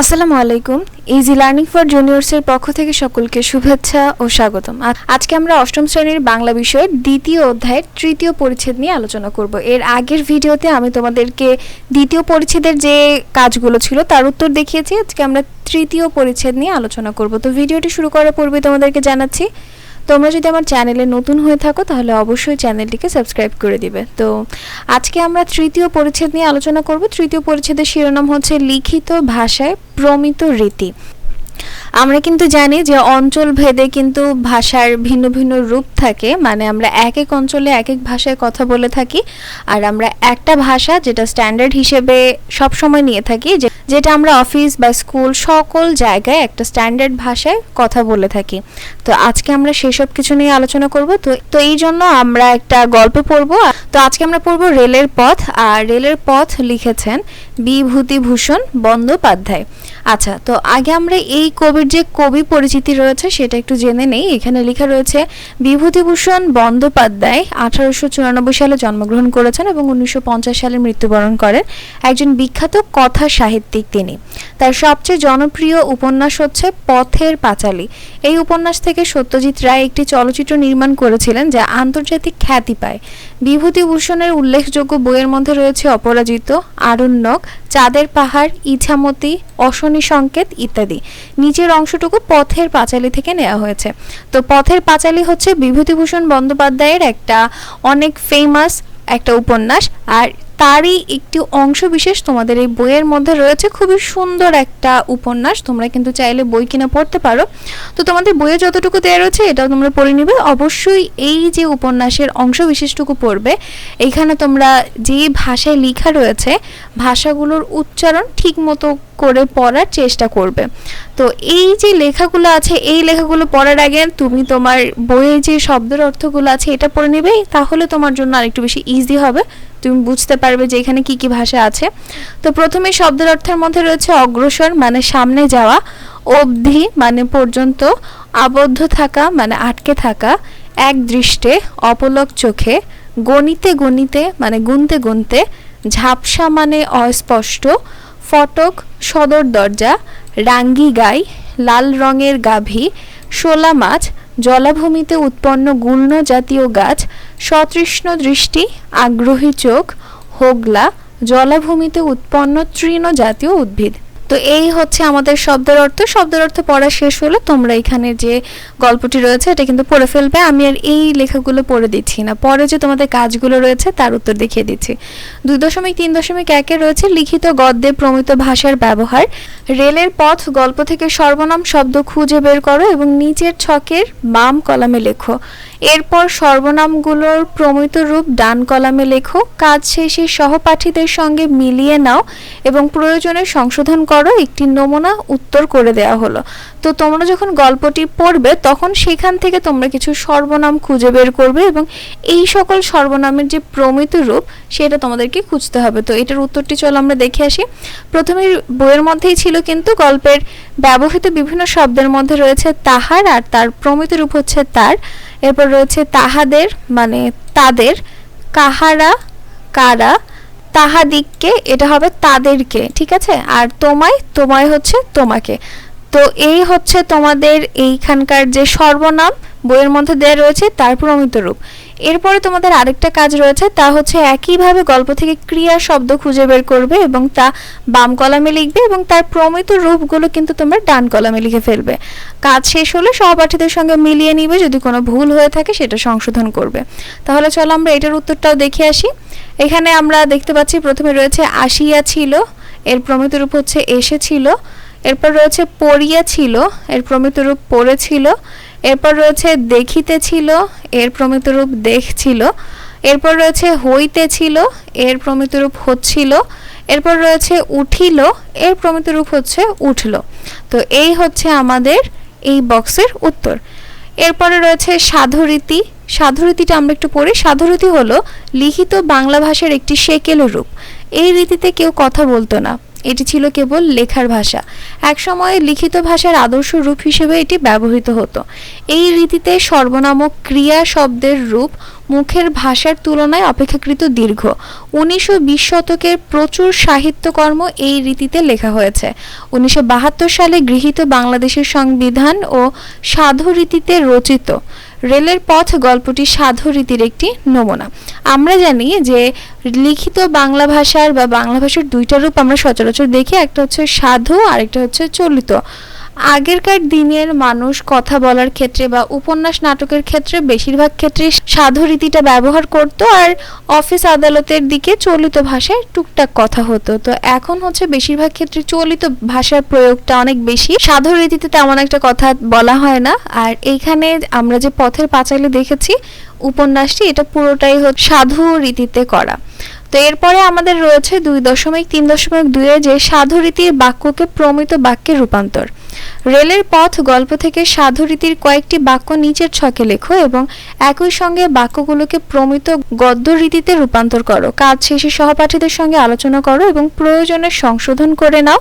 আসসালামু আলাইকুম। Easy learning for জুনিয়র্সের পক্ষ থেকে সকলকে শুভেচ্ছা ও স্বাগতম। আজকে আমরা অষ্টম শ্রেণির বাংলা বিষয়ের দ্বিতীয় অধ্যায়ের তৃতীয় পরিচ্ছেদ নিয়ে আলোচনা করব। এর আগের ভিডিওতে আমি তোমাদেরকে দ্বিতীয় পরিচ্ছেদের যে কাজগুলো ছিল তার উত্তর দেখিয়েছি। আজকে আমরা তৃতীয় পরিচ্ছেদ নিয়ে আলোচনা করব। তো ভিডিওটি শুরু করার পূর্বে তোমাদেরকে জানাচ্ছি তোমরা যদি আমার চ্যানেলে নতুন হয়ে থাকো, তাহলে অবশ্যই চ্যানেলটিকে সাবস্ক্রাইব করে দিবে। তো আজকে আমরা তৃতীয় পরিচ্ছেদ নিয়ে আলোচনা করব। তৃতীয় পরিচ্ছেদের শিরোনাম হচ্ছে লিখিত ভাষায় প্রমিত রীতি। আমরা কিন্তু জানি যে অঞ্চল ভেদে কিন্তু ভাষার ভিন্ন ভিন্ন রূপ থাকে। মানে আমরা এক এক অঞ্চলে এক এক ভাষায় কথা বলে থাকি। আর আমরা একটা ভাষা যেটা স্ট্যান্ডার্ড হিসেবে সব সময় নিয়ে থাকি যে- যেটা আমরা অফিস বা স্কুল সকল জায়গায় একটা স্ট্যান্ডার্ড ভাষায় কথা বলে থাকি। তো আজকে আমরা সেসব কিছু নিয়ে আলোচনা করব। তো তো এই জন্য আমরা একটা গল্প পড়ব। তো আজকে আমরা পড়ব রেলের পথ। আর রেলের পথ লিখেছেন বিভূতিভূষণ বন্দ্যোপাধ্যায়। আচ্ছা তো আগে আমরা এই কবির যে কবি পরিচিতি রয়েছে সেটা একটু জেনে নেই। এখানে লেখা রয়েছে, বিভূতিভূষণ বন্দ্যোপাধ্যায় আঠারোশো চুরানব্বই সালে জন্মগ্রহণ করেছেন এবং উনিশশো পঞ্চাশ সালে মৃত্যুবরণ করেন। একজন বিখ্যাত কথা সাহিত্যিক। তিনি। তার সবচেয়ে জনপ্রিয় উপন্যাস হচ্ছে পথের পাঁচালী। এই উপন্যাস থেকে সত্যজিৎ রায় একটি চলচ্চিত্র নির্মাণ করেছিলেন যা আন্তর্জাতিক খ্যাতি পায়। বিভূতিভূষণের উল্লেখযোগ্য বইয়ের মধ্যে রয়েছে অপরাজিত, আরণ্যক, চাঁদের পাহাড়, ইছামতি, অশনি সংকেত ইত্যাদি। নিচের অংশটুকু পথের পাঁচালী থেকে নেওয়া হয়েছে। তো পথের পাঁচালী হচ্ছে বিভূতিভূষণ বন্দ্যোপাধ্যায়ের একটা অনেক ফেমাস একটা উপন্যাস। আর তারই একটি অংশ বিশেষ তোমাদের এই বইয়ের মধ্যে রয়েছে। খুবই সুন্দর একটা উপন্যাস। তোমরা কিন্তু চাইলে বই কিনে পড়তে পারো। তো তোমাদের বইয়ে যতটুকু দেওয়া রয়েছে, এটাও তোমরা পড়ে নিবে। অবশ্যই এই যে উপন্যাসের অংশ বিশেষটুকু পড়বে এইখানে তোমরা যে ভাষায় লেখা রয়েছে, ভাষাগুলোর উচ্চারণ ঠিক মতো করে পড়ার চেষ্টা করবে। তো এই যে লেখাগুলো আছে, এই লেখাগুলো পড়ার আগে তুমি তোমার বইয়ে যে শব্দের অর্থগুলো আছে, এটা পড়ে নেবে। তাহলে তোমার জন্য আরেকটু বেশি ইজি হবে। তুমি বুঝতে পারবে যে এখানে কি কি ভাষা আছে। তো প্রথমে শব্দের অর্থের মধ্যে রয়েছে অগ্রসর মানে সামনে যাওয়া, অবধি মানে পর্যন্ত, আবদ্ধ থাকা মানে আটকে থাকা, এক দৃষ্টে, অপলক চোখে, গণিতে গণিতে মানে গুনতে গুনতে, ঝাপসা মানে অস্পষ্ট, ফটক, সদর দরজা, রাঙ্গি গাই, লাল রঙের গাভী, শোলা মাছ জলাভূমিতে উৎপন্ন গুল্ম জাতীয় গাছ, সতৃষ্ণ দৃষ্টি, আগ্রহী চোখ, হোগলা, জলাভূমিতে উৎপন্ন তৃণ জাতীয় উদ্ভিদ। তো এই হচ্ছে আমাদের শব্দের অর্থ। শব্দের অর্থ পড়া শেষ হলে। তোমরা এখানে যে গল্পটি রয়েছে, এটা কিন্তু পড়ে ফেলবে। আমি আর এই লেখাগুলো পড়ে দিচ্ছি না। পরে যে তোমাদের কাজগুলো রয়েছে, তার উত্তর দেখিয়ে দিচ্ছি। দুই দশমিক, তিন দশমিক একে রয়েছে লিখিত গদ্যে প্রমিত ভাষার ব্যবহার। রেলের পথ, গল্প থেকে সর্বনাম শব্দ খুঁজে বের করো এবং নিচের ছকের বাম কলামে লেখো। এরপর সর্বনামগুলোর প্রমিত রূপ ডান কলামে লেখো, কাজ শেষে সহপাঠীদের সঙ্গে মিলিয়ে নাও এবং প্রয়োজনে সংশোধন করো, একটি নমুনা উত্তর করে দেওয়া হলো। তো তোমরা যখন গল্পটি পড়বে, তখন সেখান থেকে তোমরা কিছু সর্বনাম খুঁজে বের করবে এবং এই সকল সর্বনামের যে প্রমিত রূপ, সেটা তোমাদেরকে খুঁজতে হবে। তো এটার উত্তরটি চলো আমরা দেখে আসি। প্রথমে বইয়ের মধ্যেই ছিল কিন্তু গল্পের ব্যবহৃত বিভিন্ন শব্দের মধ্যে রয়েছে তাহার আর তার প্রমিত রূপ হচ্ছে তার। এরপর রয়েছে তাহাদের মানে তাদের, কাহারা, কারা তাহাদিককে এটা হবে তাদেরকে, ঠিক আছে? আর তোমায় তোমায় হচ্ছে তোমাকে। তো এই হচ্ছে তোমাদের এইখানকার যে সর্বনাম, বইয়ের মধ্যে দেওয়া রয়েছে, তার প্রমিত রূপ। এরপরে তোমাদের আরেকটা কাজ রয়েছে, তা হচ্ছে একইভাবে গল্প থেকে ক্রিয়া শব্দ খুঁজে বের করবে এবং তা বাম কলামে লিখবে এবং তার প্রমিত রূপগুলো কিন্তু তোমরা ডান কলামে লিখে ফেলবে। কাজ শেষ হলে সহপাঠীদের সঙ্গে মিলিয়ে নিবে, যদি কোনো ভুল হয়ে থাকে সেটা সংশোধন করবে। তাহলে চলো আমরা এটার উত্তরটাও দেখে আসি। এখানে আমরা দেখতে পাচ্ছি প্রথমে রয়েছে আসিয়া ছিল, এর প্রমিত রূপ হচ্ছে এসেছিল, এরপর রয়েছে পড়িয়া ছিল, এর প্রমিত রূপ পড়েছিল এরপর রয়েছে দেখিতেছিল, এর প্রমিত রূপ দেখছিল। এরপর রয়েছে হইতেছিল, এর প্রমিত রূপ হচ্ছিল। এরপর রয়েছে উঠিল, এর প্রমিত রূপ হচ্ছে উঠল। তো এই হচ্ছে আমাদের এই বক্সের উত্তর। এরপরে রয়েছে সাধুরীতি। সাধুরীতিটা আমরা একটু পড়ি। সাধুরীতি হলো লিখিত বাংলা ভাষার একটি সেকেল রূপ। এই রীতিতে কেউ কথা বলতো না। এটি ছিল কেবল লেখার ভাষা। একসময়ে লিখিত ভাষার আদর্শ রূপ হিসেবে এটি ব্যবহৃত হতো। এই রীতিতে সর্বনামক ক্রিয়া শব্দের রূপ মুখের ভাষার তুলনায় অপেক্ষাকৃত দীর্ঘ। উনিশশো বিশ শতকের প্রচুর সাহিত্যকর্ম এই রীতিতে লেখা হয়েছে। উনিশশো বাহাত্তর সালে গৃহীত বাংলাদেশের সংবিধান ও সাধু রীতিতে রচিত। রেলের পথ গল্পটি সাধু রীতির একটি নমুনা। আমরা জানি যে লিখিত বাংলা ভাষার বা বাংলা ভাষার দুইটা রূপ আমরা সচরাচর দেখি, একটা হচ্ছে সাধু আর একটা হচ্ছে চলিত। আগেরকার দিনের মানুষ কথা বলার ক্ষেত্রে বা উপন্যাস নাটকের ক্ষেত্রে বেশিরভাগ ক্ষেত্রে সাধু রীতিটা ব্যবহার করত আর অফিস আদালতের দিকে চলিত ভাষায় টুকটাক কথা হতো। তো এখন হচ্ছে বেশিরভাগ ক্ষেত্রে চলিত ভাষার প্রয়োগটা অনেক বেশি। সাধু রীতিতে তেমন একটা কথা বলা হয় না। আর এইখানে আমরা যে পথের পাঁচালী দেখেছি, উপন্যাসটি এটা পুরোটাই হচ্ছে সাধু রীতিতে করা। তো এরপরে আমাদের রয়েছে দুই দশমিক তিন দশমিক দুইয়ে যে সাধু রীতির বাক্যকে প্রমিত বাক্যে রূপান্তর। রেলের পথ গল্প থেকে সাধু রীতির কয়েকটি বাক্য নিচের ছকে লেখো এবং একই সঙ্গে বাক্যগুলোকে প্রমিত গদ্য রীতিতে রূপান্তর করো। কাজ শেষে সহপাঠীদের সঙ্গে আলোচনা করো এবং প্রয়োজনে সংশোধন করে নাও।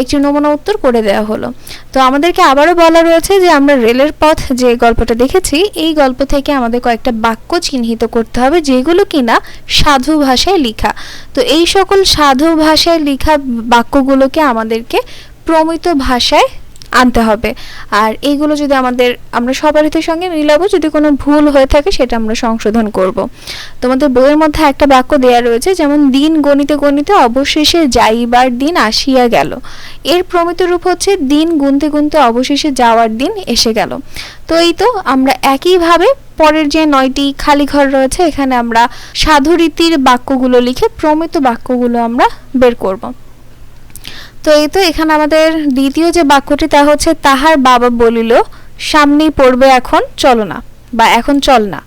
একটি নমুনা উত্তর করে দেওয়া হলো। তো আমাদেরকে আবারও বলা রয়েছে যে আমরা রেলের পথ যে গল্পটা দেখেছি, এই গল্প থেকে আমাদের কয়েকটা বাক্য চিহ্নিত করতে হবে যেগুলো কিনা সাধু ভাষায় লেখা। তো এই সকল সাধু ভাষায় লেখা বাক্যগুলোকে আমাদেরকে প্রমিত ভাষায় আনতে হবে। আর এইগুলো যদি আমাদের, আমরা সবারিতের সঙ্গে মিলাবো, যদি কোনো ভুল হয়ে থাকে সেটা আমরা সংশোধন করব। তোমাদের বইয়ের মধ্যে একটা বাক্য দেয়া রয়েছে, যেমন, দিন গণিতে গণিতে অবশেষে যাইবার দিন আসিয়া গেল। এর প্রমিত রূপ হচ্ছে, দিন গুনতে গুনতে অবশেষে যাওয়ার দিন এসে গেল। তো এই তো, আমরা একইভাবে পরের যে নয়টি খালি ঘর রয়েছে, এখানে আমরা সাধু রীতির বাক্যগুলো লিখে প্রমিত বাক্যগুলো আমরা বের করব। তো এই তো এখানে আমাদের দ্বিতীয় যে বাক্যটি, তা হচ্ছে, তাহার বাবা বলিল, সামনেই পড়বে এখন, চলো না, বা এখন চল না।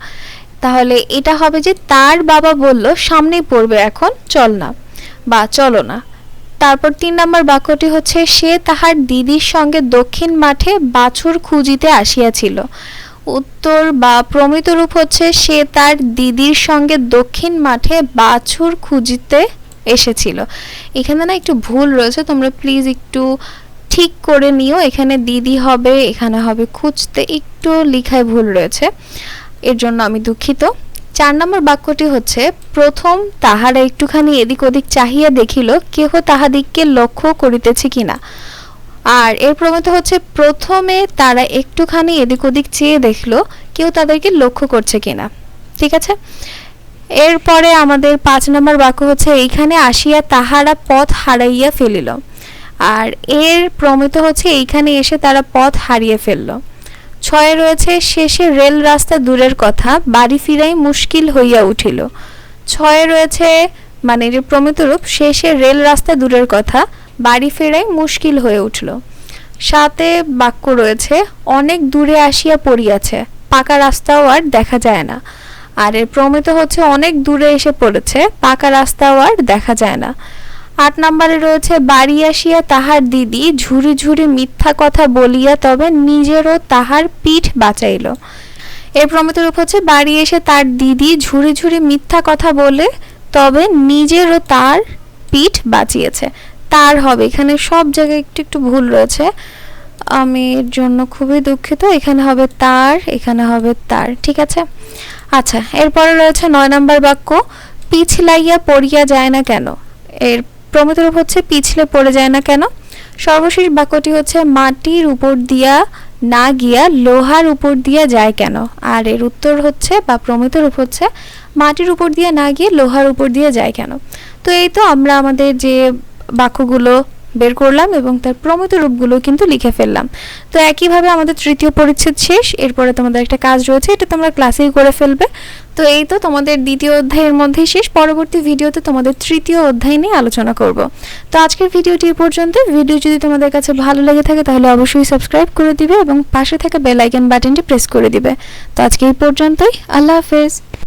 তাহলে এটা হবে যে, তার বাবা বলল, সামনেই পড়বে এখন, চল না, বা চলো না। তারপর তিন নম্বর বাক্যটি হচ্ছে, সে তাহার দিদির সঙ্গে দক্ষিণ মাঠে বাছুর খুঁজিতে আসিয়াছিল। উত্তর বা প্রমিত রূপ হচ্ছে, সে তার দিদির সঙ্গে দক্ষিণ মাঠে বাছুর খুঁজিতে এসেছিল। এখানে না একটু ভুল রয়েছে, তোমরা প্লিজ একটু ঠিক করে নিও। এখানে দিদি হবে, এখানে হবে খুঁজতে একটু লিখায় ভুল রয়েছে। এর জন্য আমি দুঃখিত। চার নম্বর বাক্যটি হচ্ছে, প্রথম তাহারা একটুখানি এদিক ওদিক চাহিয়া দেখিল, কেহ তাহাদিগকে লক্ষ্য করিতেছে কিনা? আর এর প্রমিত হচ্ছে, প্রথমে তারা একটুখানি এদিক ওদিক চেয়ে দেখল কেউ তাদেরকে লক্ষ্য করছে কিনা? ঠিক আছে? এরপরে আমাদের পাঁচ নম্বর বাক্য হচ্ছে, এইখানে আসিয়া তাহারা পথ হারাইয়া ফেলিল। আর এর প্রমিত হচ্ছে, এইখানে এসে তারা পথ হারিয়ে ফেলল। ছয়ে রয়েছে, শেষে রেল রাস্তা দূরের কথা, বাড়ি ফিরাই মুশকিল হইয়া উঠিল। ছয়ে রয়েছে মানে যে প্রমিত রূপ, শেষে রেল রাস্তা দূরের কথা, বাড়ি ফেরাই মুশকিল হয়ে উঠল। সাথে বাক্য রয়েছে, অনেক দূরে আসিয়া পড়িয়াছে, পাকা রাস্তাও আর দেখা যায় না। আর এর প্রমিত হচ্ছে অনেক দূরে এসে পড়েছে, পাকা রাস্তাও আর দেখা যায় না। আট নম্বরে রয়েছে, বাড়ি আসিয়া তাহার দিদি ঝুরি ঝুরি মিথ্যা কথা বলিয়া তবে নিজেরও তাহার পিঠ বাঁচাইল। এর প্রমিত রূপ হচ্ছে, বাড়ি এসে তার দিদি ঝুরি ঝুরি মিথ্যা কথা বলে তবে নিজেরও তার পিঠ বাঁচিয়েছে। তার হবে, এখানে সব জায়গায় একটু একটু ভুল রয়েছে। আমি এর জন্য খুবই দুঃখিত, এখানে হবে তার, এখানে হবে তার, ঠিক আছে? আচ্ছা এরপরে রয়েছে নয় নম্বর বাক্য, পিছলাইয়া পড়িয়া যায় না কেন? এর প্রমিত রূপ হচ্ছে পিছলে পড়ে যায় না কেন? সর্বশেষ বাক্যটি হচ্ছে, মাটির উপর দিয়া না গিয়া লোহার উপর দিয়া যায় কেন? আর এর উত্তর হচ্ছে, বা প্রমিত রূপ হচ্ছে, মাটির উপর দিয়ে না গিয়ে লোহার উপর দিয়ে যায় কেন? তো এই তো আমরা আমাদের যে বাক্যগুলো বের করলাম এবং তার প্রমিত রূপগুলো কিন্তু লিখে ফেললাম। তো একইভাবে আমাদের তৃতীয় পরিচ্ছেদ শেষ, এরপরে তোমাদের একটা কাজ রয়েছে, এটা তোমরা ক্লাসেই করে ফেলবে। তো এই তো তোমাদের দ্বিতীয় অধ্যায়ের মধ্যেই শেষ, পরবর্তী ভিডিওতে তোমাদের তৃতীয় অধ্যায় নিয়ে আলোচনা করব। তো আজকের ভিডিওটি পর্যন্ত, ভিডিও যদি তোমাদের কাছে ভালো লেগে থাকে তাহলে অবশ্যই সাবস্ক্রাইব করে দিবে এবং পাশে থাকা বেল আইকন বাটনটি প্রেস করে দিবে। তো আজকে এই পর্যন্তই, আল্লাহ হাফেজ।